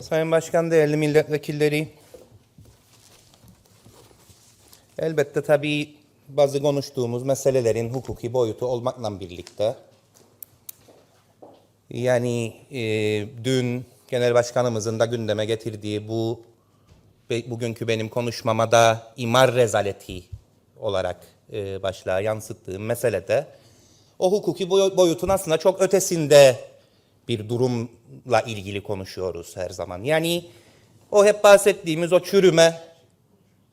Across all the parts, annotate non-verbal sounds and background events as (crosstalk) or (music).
Sayın Başkan, değerli milletvekilleri. Elbette tabii bazı konuştuğumuz meselelerin hukuki boyutu olmakla birlikte yani e, dün Genel Başkanımızın da gündeme getirdiği bu ve bugünkü benim konuşmama da imar rezaleti olarak e, başlığa yansıttığım meselede o hukuki boy- boyutun aslında çok ötesinde bir durumla ilgili konuşuyoruz her zaman. Yani o hep bahsettiğimiz o çürüme,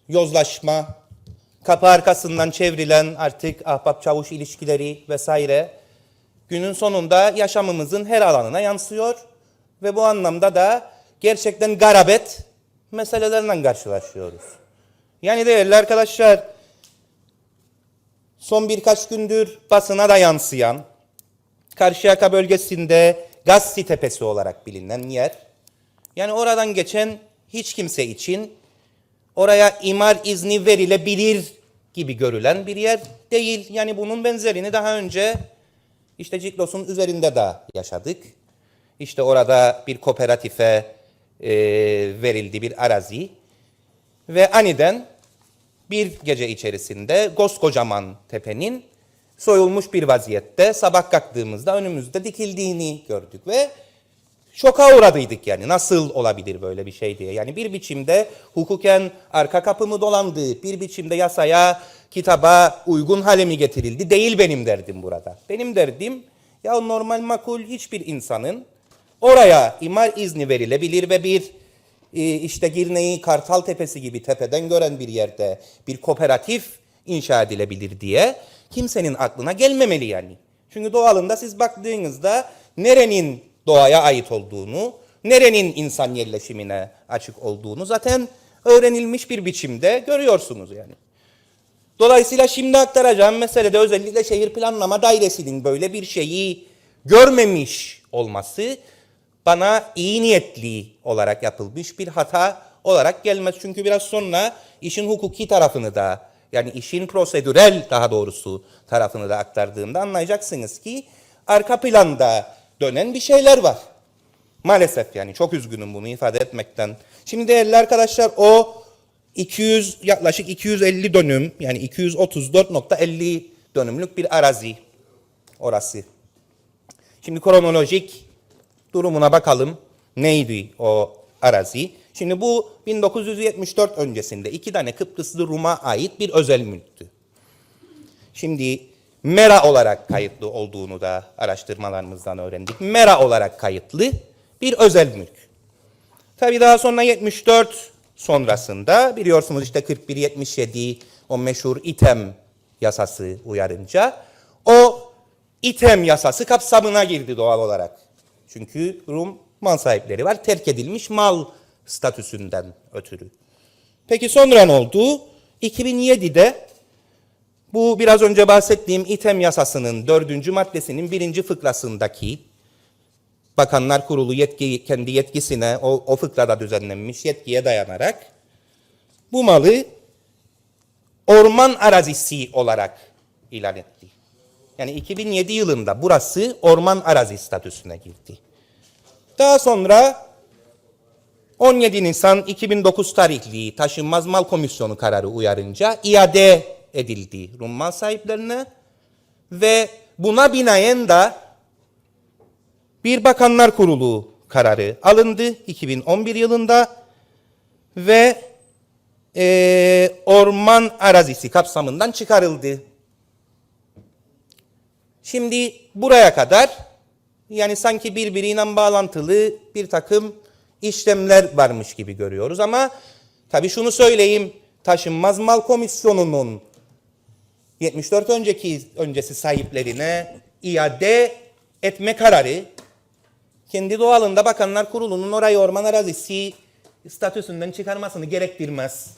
yozlaşma, kapı arkasından çevrilen artık ahbap çavuş ilişkileri vesaire günün sonunda yaşamımızın her alanına yansıyor ve bu anlamda da gerçekten garabet meselelerle karşılaşıyoruz. Yani değerli arkadaşlar son birkaç gündür basına da yansıyan Karşıyaka bölgesinde Gazsi Tepesi olarak bilinen yer. Yani oradan geçen hiç kimse için oraya imar izni verilebilir gibi görülen bir yer değil. Yani bunun benzerini daha önce işte Ciklos'un üzerinde de yaşadık. İşte orada bir kooperatife e, verildi bir arazi ve aniden bir gece içerisinde koskocaman tepenin soyulmuş bir vaziyette sabah kalktığımızda önümüzde dikildiğini gördük ve şoka uğradıydık yani nasıl olabilir böyle bir şey diye. Yani bir biçimde hukuken arka kapımı dolandı, bir biçimde yasaya, kitaba uygun hale mi getirildi değil benim derdim burada. Benim derdim ya normal makul hiçbir insanın oraya imar izni verilebilir ve bir e, işte Girne'yi Kartal Tepesi gibi tepeden gören bir yerde bir kooperatif inşa edilebilir diye kimsenin aklına gelmemeli yani. Çünkü doğalında siz baktığınızda nerenin doğaya ait olduğunu, nerenin insan yerleşimine açık olduğunu zaten öğrenilmiş bir biçimde görüyorsunuz yani. Dolayısıyla şimdi aktaracağım meselede özellikle şehir planlama dairesinin böyle bir şeyi görmemiş olması bana iyi niyetli olarak yapılmış bir hata olarak gelmez. Çünkü biraz sonra işin hukuki tarafını da yani işin prosedürel daha doğrusu tarafını da aktardığımda anlayacaksınız ki arka planda dönen bir şeyler var. Maalesef yani çok üzgünüm bunu ifade etmekten. Şimdi değerli arkadaşlar o 200 yaklaşık 250 dönüm yani 234.50 dönümlük bir arazi orası. Şimdi kronolojik durumuna bakalım. Neydi o arazi? Şimdi bu 1974 öncesinde iki tane Kıbrıslı Rum'a ait bir özel mülktü. Şimdi Mera olarak kayıtlı olduğunu da araştırmalarımızdan öğrendik. Mera olarak kayıtlı bir özel mülk. Tabii daha sonra 74 sonrasında biliyorsunuz işte 41-77 o meşhur İTEM yasası uyarınca o İTEM yasası kapsamına girdi doğal olarak. Çünkü Rum mal sahipleri var terk edilmiş mal statüsünden ötürü. Peki sonra ne oldu? 2007'de bu biraz önce bahsettiğim İTEM yasasının dördüncü maddesinin birinci fıkrasındaki Bakanlar Kurulu yetki, kendi yetkisine o, o fıkrada düzenlenmiş yetkiye dayanarak bu malı orman arazisi olarak ilan etti. Yani 2007 yılında burası orman arazi statüsüne girdi. Daha sonra 17 Nisan 2009 tarihli Taşınmaz Mal Komisyonu kararı uyarınca iade edildi Rum mal sahiplerine ve buna binaen de bir Bakanlar Kurulu kararı alındı 2011 yılında ve eee, orman arazisi kapsamından çıkarıldı. Şimdi buraya kadar yani sanki birbiriyle bağlantılı bir takım işlemler varmış gibi görüyoruz ama tabii şunu söyleyeyim taşınmaz mal komisyonunun 74 önceki öncesi sahiplerine iade etme kararı kendi doğalında Bakanlar Kurulu'nun orayı orman arazisi statüsünden çıkarmasını gerektirmez.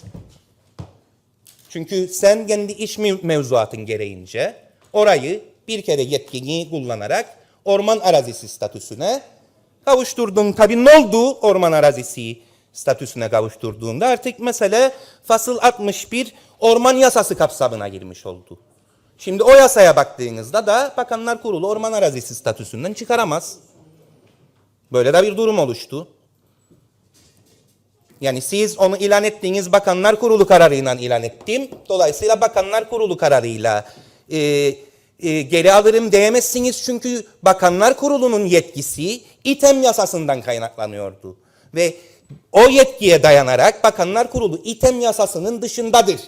Çünkü sen kendi iş mev- mevzuatın gereğince orayı bir kere yetkini kullanarak orman arazisi statüsüne kavuşturdun. Tabii ne oldu orman arazisi statüsüne kavuşturduğunda artık mesele fasıl 61 orman yasası kapsamına girmiş oldu. Şimdi o yasaya baktığınızda da Bakanlar Kurulu orman arazisi statüsünden çıkaramaz. Böyle de bir durum oluştu. Yani siz onu ilan ettiğiniz Bakanlar Kurulu kararıyla ilan ettim. Dolayısıyla Bakanlar Kurulu kararıyla e, e, geri alırım diyemezsiniz. Çünkü Bakanlar Kurulu'nun yetkisi İTEM yasasından kaynaklanıyordu. Ve o yetkiye dayanarak Bakanlar Kurulu İTEM yasasının dışındadır.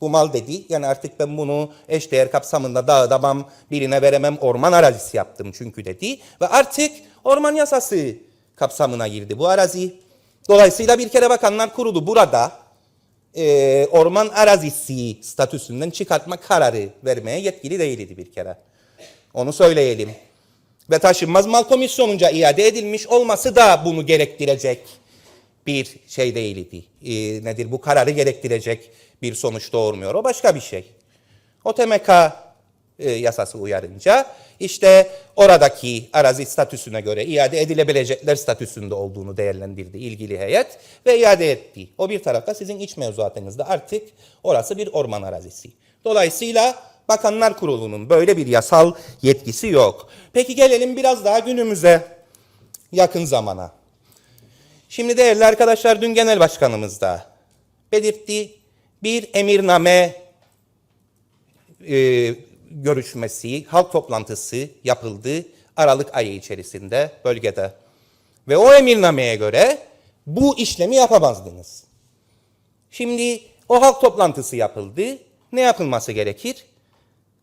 Bu mal dedi. Yani artık ben bunu eşdeğer kapsamında dağda bam birine veremem orman arazisi yaptım çünkü dedi. Ve artık orman yasası kapsamına girdi bu arazi. Dolayısıyla bir kere Bakanlar Kurulu burada e, orman arazisi statüsünden çıkartma kararı vermeye yetkili değildi bir kere. Onu söyleyelim. Ve taşınmaz mal komisyonunca iade edilmiş olması da bunu gerektirecek bir şey değildi. E, nedir bu kararı gerektirecek bir sonuç doğurmuyor. O başka bir şey. O TMK e, yasası uyarınca işte oradaki arazi statüsüne göre iade edilebilecekler statüsünde olduğunu değerlendirdi ilgili heyet ve iade etti. O bir tarafta sizin iç mevzuatınızda artık orası bir orman arazisi. Dolayısıyla Bakanlar Kurulu'nun böyle bir yasal yetkisi yok. Peki gelelim biraz daha günümüze yakın zamana. Şimdi değerli arkadaşlar dün genel başkanımız da belirtti. Bir emirname e, görüşmesi, halk toplantısı yapıldı Aralık ayı içerisinde bölgede. Ve o emirnameye göre bu işlemi yapamazdınız. Şimdi o halk toplantısı yapıldı. Ne yapılması gerekir?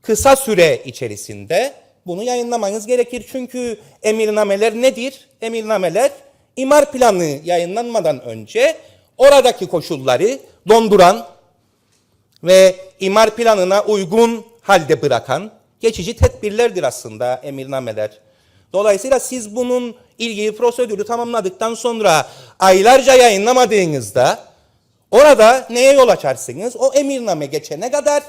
Kısa süre içerisinde bunu yayınlamanız gerekir. Çünkü emirnameler nedir? Emirnameler imar planı yayınlanmadan önce oradaki koşulları donduran ve imar planına uygun halde bırakan geçici tedbirlerdir aslında emirnameler. Dolayısıyla siz bunun ilgili prosedürü tamamladıktan sonra aylarca yayınlamadığınızda orada neye yol açarsınız? O emirname geçene kadar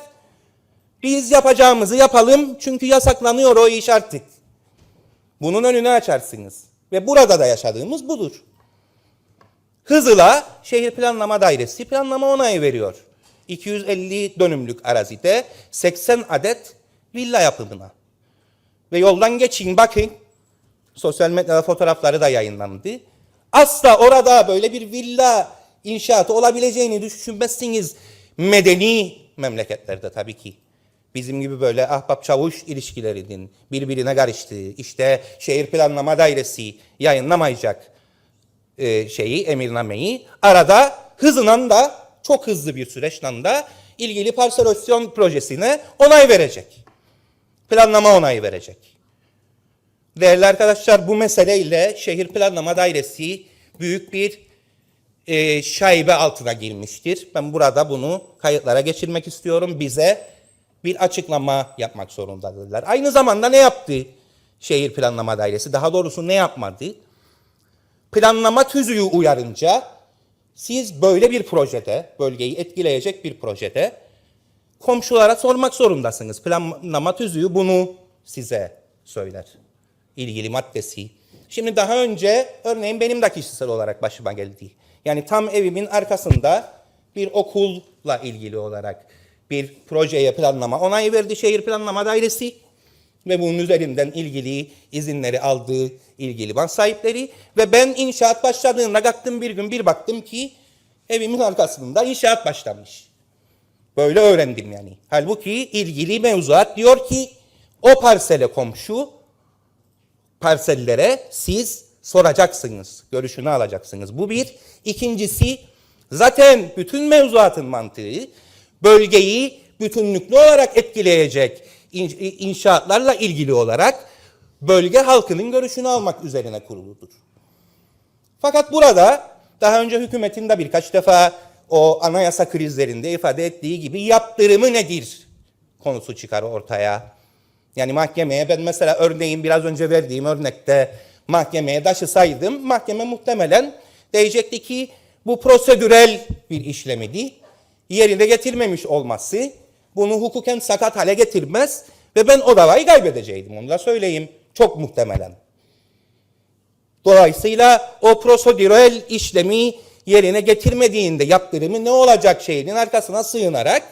biz yapacağımızı yapalım çünkü yasaklanıyor o iş artık. Bunun önünü açarsınız. Ve burada da yaşadığımız budur. Hızla Şehir Planlama Dairesi planlama onayı veriyor. 250 dönümlük arazide 80 adet villa yapımına. Ve yoldan geçin bakın. Sosyal medyada fotoğrafları da yayınlandı. Asla orada böyle bir villa inşaatı olabileceğini düşünmezsiniz. Medeni memleketlerde tabii ki. Bizim gibi böyle ahbap çavuş ilişkilerinin birbirine karıştığı, işte şehir planlama dairesi yayınlamayacak e, şeyi, emirnameyi arada hızla da çok hızlı bir süreçle de ilgili parselasyon projesine onay verecek. Planlama onayı verecek. Değerli arkadaşlar bu meseleyle şehir planlama dairesi büyük bir e, şaibe altına girmiştir. Ben burada bunu kayıtlara geçirmek istiyorum. Bize bir açıklama yapmak zorundadırlar. Aynı zamanda ne yaptı şehir planlama dairesi? Daha doğrusu ne yapmadı? Planlama tüzüğü uyarınca siz böyle bir projede, bölgeyi etkileyecek bir projede komşulara sormak zorundasınız. Planlama tüzüğü bunu size söyler. İlgili maddesi. Şimdi daha önce örneğin benim de kişisel olarak başıma geldi. Yani tam evimin arkasında bir okulla ilgili olarak bir projeye planlama onay verdi şehir planlama dairesi ve bunun üzerinden ilgili izinleri aldığı ilgili ban sahipleri ve ben inşaat başladığında kalktım bir gün bir baktım ki evimin arkasında inşaat başlamış. Böyle öğrendim yani. Halbuki ilgili mevzuat diyor ki o parsele komşu parsellere siz soracaksınız, görüşünü alacaksınız. Bu bir. İkincisi zaten bütün mevzuatın mantığı bölgeyi bütünlüklü olarak etkileyecek in- inşaatlarla ilgili olarak bölge halkının görüşünü almak üzerine kuruludur. Fakat burada daha önce hükümetin de birkaç defa o anayasa krizlerinde ifade ettiği gibi yaptırımı nedir konusu çıkar ortaya. Yani mahkemeye ben mesela örneğin biraz önce verdiğim örnekte mahkemeye taşısaydım mahkeme muhtemelen diyecekti ki bu prosedürel bir işlemidi. Yerine getirmemiş olması bunu hukuken sakat hale getirmez ve ben o davayı kaybedeceydim onu da söyleyeyim çok muhtemelen. Dolayısıyla o prosedürel işlemi yerine getirmediğinde yaptırımı ne olacak şeyinin arkasına sığınarak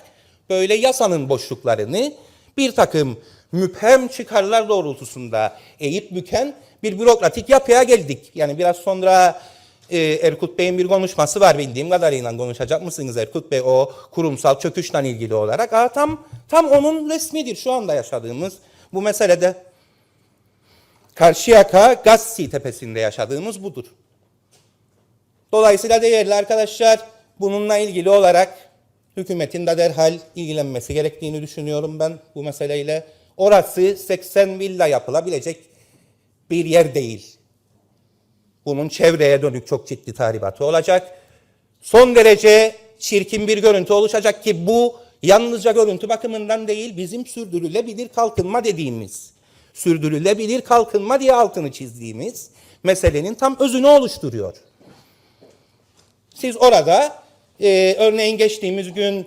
böyle yasanın boşluklarını bir takım müphem çıkarlar doğrultusunda eğip büken bir bürokratik yapıya geldik. Yani biraz sonra e, Erkut Bey'in bir konuşması var bildiğim kadarıyla konuşacak mısınız Erkut Bey o kurumsal çöküşle ilgili olarak. Aa, tam tam onun resmidir şu anda yaşadığımız bu meselede. Karşıyaka Gazsi tepesinde yaşadığımız budur. Dolayısıyla değerli arkadaşlar bununla ilgili olarak hükümetin de derhal ilgilenmesi gerektiğini düşünüyorum ben bu meseleyle. Orası 80 villa yapılabilecek bir yer değil. Bunun çevreye dönük çok ciddi tahribatı olacak. Son derece çirkin bir görüntü oluşacak ki bu yalnızca görüntü bakımından değil bizim sürdürülebilir kalkınma dediğimiz, sürdürülebilir kalkınma diye altını çizdiğimiz meselenin tam özünü oluşturuyor. Siz orada e, örneğin geçtiğimiz gün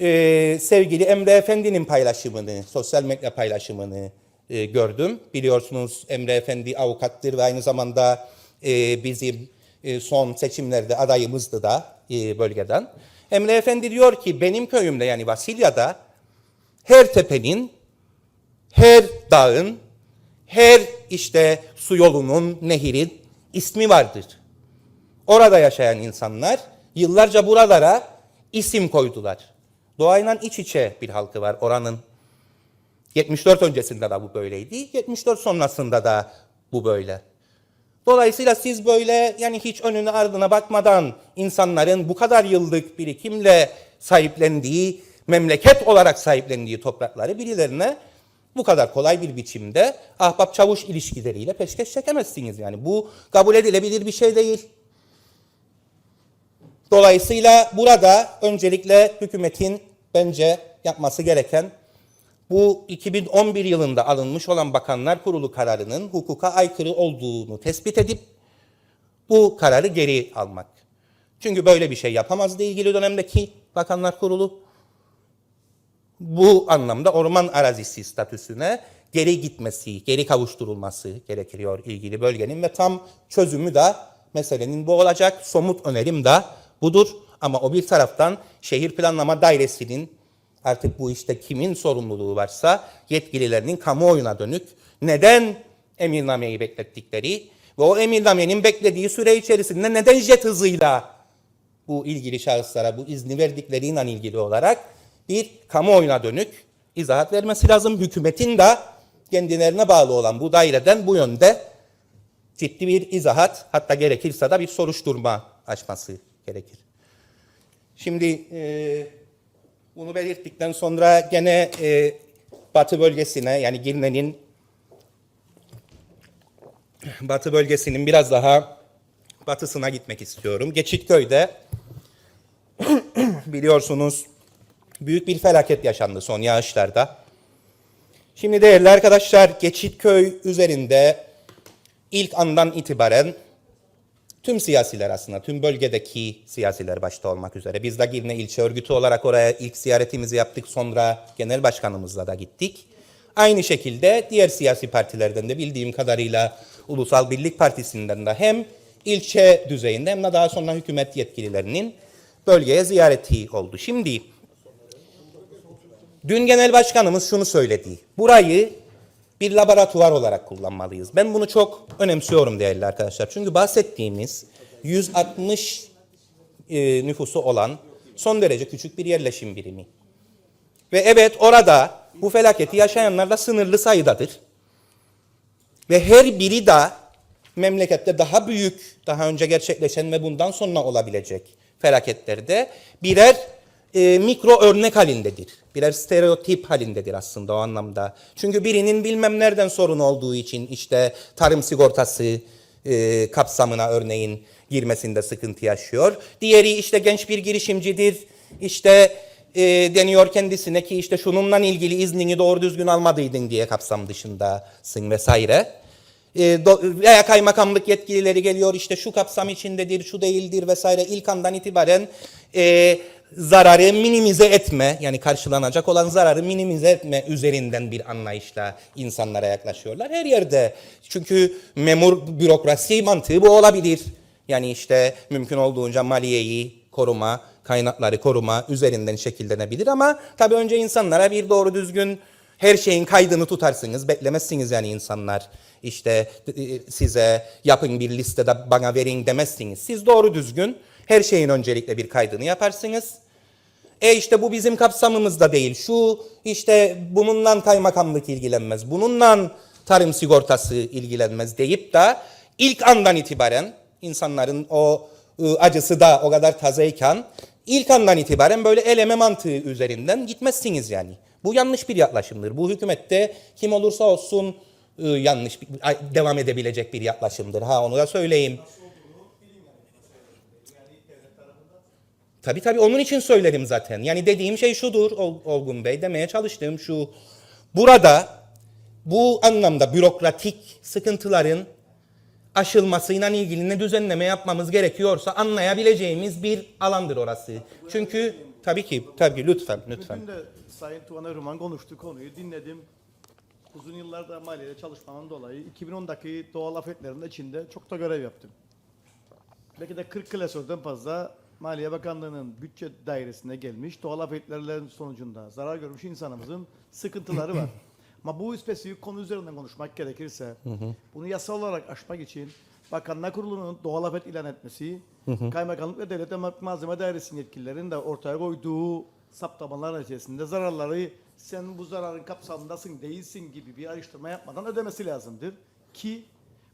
e, sevgili Emre Efendi'nin paylaşımını, sosyal medya paylaşımını e, gördüm. Biliyorsunuz Emre Efendi avukattır ve aynı zamanda e, bizim e, son seçimlerde adayımızdı da e, bölgeden. Emre Efendi diyor ki benim köyümde yani Vasilya'da her tepenin, her dağın, her işte su yolunun, nehirin ismi vardır. Orada yaşayan insanlar yıllarca buralara isim koydular. Doğayla iç içe bir halkı var oranın. 74 öncesinde de bu böyleydi. 74 sonrasında da bu böyle. Dolayısıyla siz böyle yani hiç önüne ardına bakmadan insanların bu kadar yıllık birikimle sahiplendiği, memleket olarak sahiplendiği toprakları birilerine bu kadar kolay bir biçimde ahbap çavuş ilişkileriyle peşkeş çekemezsiniz. Yani bu kabul edilebilir bir şey değil. Dolayısıyla burada öncelikle hükümetin bence yapması gereken bu 2011 yılında alınmış olan Bakanlar Kurulu kararının hukuka aykırı olduğunu tespit edip bu kararı geri almak. Çünkü böyle bir şey yapamazdı ilgili dönemdeki Bakanlar Kurulu. Bu anlamda orman arazisi statüsüne geri gitmesi, geri kavuşturulması gerekiyor ilgili bölgenin ve tam çözümü de meselenin bu olacak. Somut önerim de budur. Ama o bir taraftan şehir planlama dairesinin artık bu işte kimin sorumluluğu varsa yetkililerinin kamuoyuna dönük neden emirnameyi beklettikleri ve o emirnamenin beklediği süre içerisinde neden jet hızıyla bu ilgili şahıslara bu izni verdikleriyle ilgili olarak bir kamuoyuna dönük izahat vermesi lazım. Hükümetin de kendilerine bağlı olan bu daireden bu yönde ciddi bir izahat hatta gerekirse de bir soruşturma açması gerekir. Şimdi e, bunu belirttikten sonra gene e, batı bölgesine yani Girne'nin batı bölgesinin biraz daha batısına gitmek istiyorum. Geçitköy'de (clears throat) biliyorsunuz büyük bir felaket yaşandı son yağışlarda. Şimdi değerli arkadaşlar Geçitköy üzerinde ilk andan itibaren tüm siyasiler aslında, tüm bölgedeki siyasiler başta olmak üzere. Biz de Girne ilçe örgütü olarak oraya ilk ziyaretimizi yaptık. Sonra genel başkanımızla da gittik. Aynı şekilde diğer siyasi partilerden de bildiğim kadarıyla Ulusal Birlik Partisi'nden de hem ilçe düzeyinde hem de daha sonra hükümet yetkililerinin bölgeye ziyareti oldu. Şimdi dün genel başkanımız şunu söyledi. Burayı bir laboratuvar olarak kullanmalıyız. Ben bunu çok önemsiyorum değerli arkadaşlar. Çünkü bahsettiğimiz 160 e, nüfusu olan son derece küçük bir yerleşim birimi. Ve evet orada bu felaketi yaşayanlar da sınırlı sayıdadır. Ve her biri de memlekette daha büyük, daha önce gerçekleşen ve bundan sonra olabilecek felaketlerde birer e, mikro örnek halindedir. Birer stereotip halindedir aslında o anlamda. Çünkü birinin bilmem nereden sorun olduğu için işte tarım sigortası e, kapsamına örneğin girmesinde sıkıntı yaşıyor. Diğeri işte genç bir girişimcidir. İşte e, deniyor kendisine ki işte şununla ilgili iznini doğru düzgün almadıydın diye kapsam dışındasın vesaire. E, veya kaymakamlık yetkilileri geliyor işte şu kapsam içindedir, şu değildir vesaire. İlk andan itibaren e, zararı minimize etme yani karşılanacak olan zararı minimize etme üzerinden bir anlayışla insanlara yaklaşıyorlar. Her yerde çünkü memur bürokrasi mantığı bu olabilir. Yani işte mümkün olduğunca maliyeyi koruma, kaynakları koruma üzerinden şekillenebilir ama tabii önce insanlara bir doğru düzgün Her şeyin kaydını tutarsınız, beklemezsiniz yani insanlar. İşte e, size yapın bir listede bana verin demezsiniz. Siz doğru düzgün her şeyin öncelikle bir kaydını yaparsınız. E işte bu bizim kapsamımızda değil. Şu işte bununla kaymakamlık ilgilenmez. Bununla tarım sigortası ilgilenmez deyip de ilk andan itibaren insanların o ı, acısı da o kadar tazeyken ilk andan itibaren böyle eleme mantığı üzerinden gitmezsiniz yani. Bu yanlış bir yaklaşımdır. Bu hükümette kim olursa olsun ı, yanlış devam edebilecek bir yaklaşımdır. Ha onu da söyleyeyim. Tabii tabii onun için söylerim zaten. Yani dediğim şey şudur Ol- Olgun Bey demeye çalıştığım şu. Burada bu anlamda bürokratik sıkıntıların aşılmasıyla ilgili ne düzenleme yapmamız gerekiyorsa anlayabileceğimiz bir alandır orası. Çünkü tabii ki tabii lütfen lütfen. Bugün de Sayın Tuvan Erman konuştu konuyu dinledim. Uzun yıllarda maliyede çalışmamın dolayı 2010'daki doğal afetlerin içinde çok da görev yaptım. Belki de 40 klasörden fazla Maliye Bakanlığı'nın bütçe dairesine gelmiş doğal afetlerin sonucunda zarar görmüş insanımızın sıkıntıları var. (laughs) Ama bu spesifik konu üzerinden konuşmak gerekirse bunu yasal olarak aşmak için Bakanlar Kurulu'nun doğal afet ilan etmesi, Kaymakamlık ve Devlet Malzeme Dairesi'nin yetkililerinin de ortaya koyduğu saptamalar neticesinde zararları sen bu zararın kapsamındasın değilsin gibi bir araştırma yapmadan ödemesi lazımdır. Ki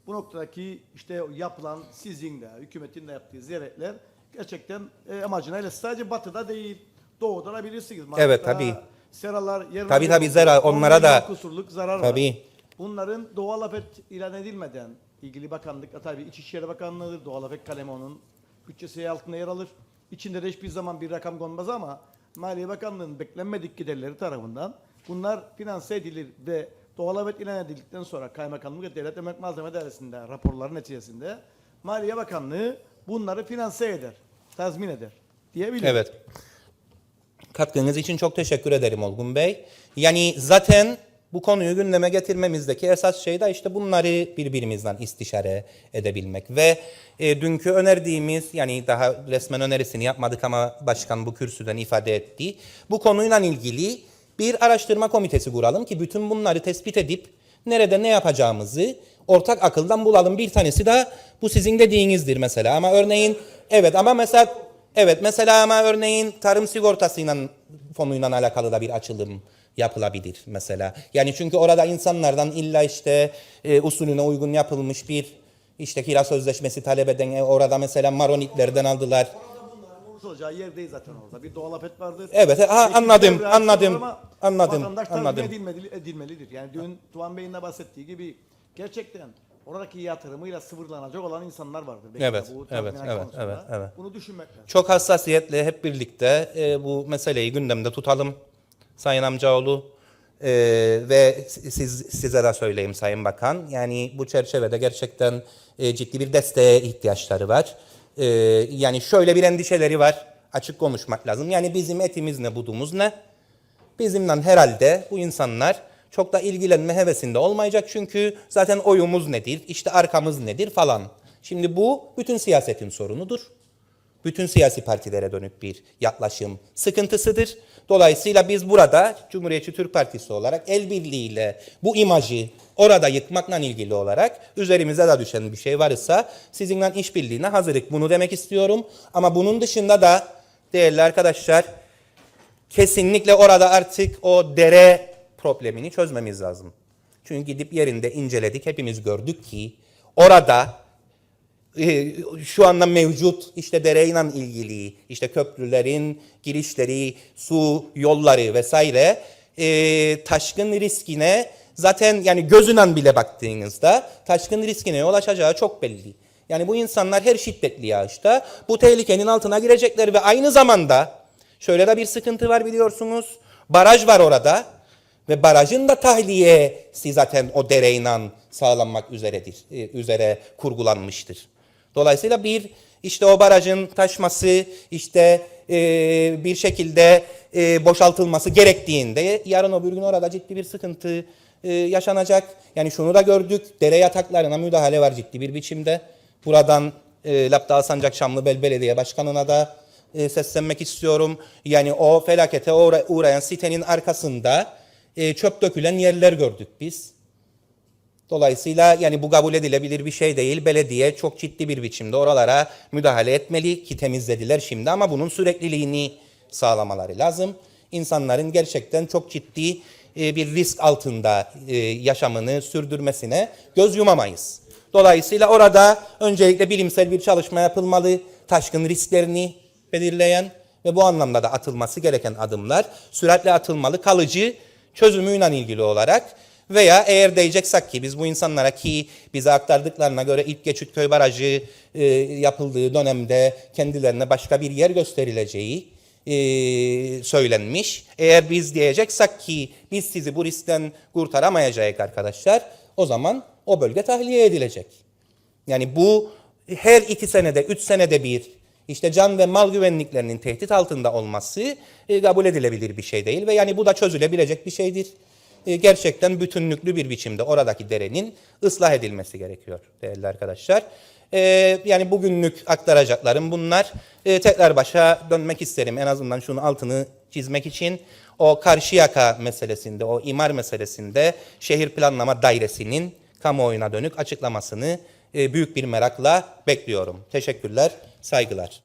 bu noktadaki işte yapılan sizin de hükümetin de yaptığı ziyaretler gerçekten e, amacına ile sadece batıda değil doğuda da bilirsiniz. Evet, tabii. Seralar, yerine Tabii, tabii, on onlara da- kusurluk zarar Tabii. var. Bunların doğal afet ilan edilmeden ilgili bakanlık tabii İçişleri Bakanlığı'dır. Doğal afet kalemi onun bütçesi altında yer alır. İçinde de hiçbir zaman bir rakam konmaz ama Maliye Bakanlığı'nın beklenmedik giderleri tarafından bunlar finanse edilir ve doğal afet ilan edildikten sonra Kaymakamlık ve Devlet Emek Malzeme Dairesi'nde raporların neticesinde Maliye Bakanlığı bunları finanse eder, tazmin eder diyebilirim. Evet. Katkınız için çok teşekkür ederim Olgun Bey. Yani zaten bu konuyu gündeme getirmemizdeki esas şey de işte bunları birbirimizden istişare edebilmek. Ve e, dünkü önerdiğimiz yani daha resmen önerisini yapmadık ama başkan bu kürsüden ifade etti. Bu konuyla ilgili bir araştırma komitesi kuralım ki bütün bunları tespit edip nerede ne yapacağımızı ortak akıldan bulalım. Bir tanesi de bu sizin dediğinizdir mesela. Ama örneğin evet ama mesela Evet mesela ama örneğin tarım sigortasıyla fonuyla alakalı da bir açılım yapılabilir mesela. Yani çünkü orada insanlardan illa işte e, usulüne uygun yapılmış bir işte kira sözleşmesi talep eden e, orada mesela maronitlerden aldılar. Orada bunların konuşulacağı yer değil zaten orada. Bir doğal afet vardır. Evet, ha, Ekiple anladım, bir ama anladım, Vatandaş anladım. anladım. Edilmeli, edilmelidir. Yani dün Tuğan Bey'in de bahsettiği gibi gerçekten oradaki yatırımıyla sıfırlanacak olan insanlar vardır. Belki de Evet, bu evet, evet, konusunda. evet, evet. Bunu düşünmek lazım. Çok hassasiyetle hep birlikte e, bu meseleyi gündemde tutalım Sayın Amcaoğlu. E, ve siz size de söyleyeyim Sayın Bakan. Yani bu çerçevede gerçekten e, ciddi bir desteğe ihtiyaçları var. E, yani şöyle bir endişeleri var. Açık konuşmak lazım. Yani bizim etimiz ne, budumuz ne? Bizimle herhalde bu insanlar çok da ilgilenme hevesinde olmayacak çünkü zaten oyumuz nedir, işte arkamız nedir falan. Şimdi bu bütün siyasetin sorunudur. Bütün siyasi partilere dönük bir yaklaşım sıkıntısıdır. Dolayısıyla biz burada Cumhuriyetçi Türk Partisi olarak el birliğiyle bu imajı orada yıkmakla ilgili olarak üzerimize de düşen bir şey varsa sizinle işbirliğine hazırlık. Bunu demek istiyorum. Ama bunun dışında da değerli arkadaşlar kesinlikle orada artık o dere problemini çözmemiz lazım. Çünkü gidip yerinde inceledik, hepimiz gördük ki orada şu anda mevcut işte dereyle ilgili işte köprülerin girişleri, su yolları vesaire e, taşkın riskine zaten yani gözünden bile baktığınızda taşkın riskine yol açacağı çok belli. Yani bu insanlar her şiddetli yağışta bu tehlikenin altına girecekler ve aynı zamanda şöyle de bir sıkıntı var biliyorsunuz. Baraj var orada ve barajın da tahliyesi zaten o dereyle sağlanmak üzeredir, e, üzere kurgulanmıştır. Dolayısıyla bir işte o barajın taşması işte e, bir şekilde e, boşaltılması gerektiğinde yarın öbür gün orada ciddi bir sıkıntı e, yaşanacak. Yani şunu da gördük dere yataklarına müdahale var ciddi bir biçimde. Buradan e, Lapta Sancak Şamlıbel Belediye Başkanı'na da e, seslenmek istiyorum. Yani o felakete uğra- uğrayan sitenin arkasında e, çöp dökülen yerler gördük biz. Dolayısıyla yani bu kabul edilebilir bir şey değil. Belediye çok ciddi bir biçimde oralara müdahale etmeli ki temizlediler şimdi ama bunun sürekliliğini sağlamaları lazım. İnsanların gerçekten çok ciddi e, bir risk altında e, yaşamını sürdürmesine göz yumamayız. Dolayısıyla orada öncelikle bilimsel bir çalışma yapılmalı. Taşkın risklerini belirleyen ve bu anlamda da atılması gereken adımlar süratle atılmalı. Kalıcı çözümüyle ilgili olarak veya eğer diyeceksek ki biz bu insanlara ki bize aktardıklarına göre ilk Geçitköy Barajı e, yapıldığı dönemde kendilerine başka bir yer gösterileceği e, söylenmiş. Eğer biz diyeceksek ki biz sizi bu riskten kurtaramayacağız arkadaşlar o zaman o bölge tahliye edilecek. Yani bu her iki senede, üç senede bir işte can ve mal güvenliklerinin tehdit altında olması e, kabul edilebilir bir şey değil ve yani bu da çözülebilecek bir şeydir. E, gerçekten bütünlüklü bir biçimde oradaki derenin ıslah edilmesi gerekiyor değerli arkadaşlar. E, yani bugünlük aktaracaklarım bunlar. E, tekrar başa dönmek isterim en azından şunu altını çizmek için. O Karşıyaka meselesinde, o imar meselesinde şehir planlama dairesinin kamuoyuna dönük açıklamasını büyük bir merakla bekliyorum. Teşekkürler, saygılar.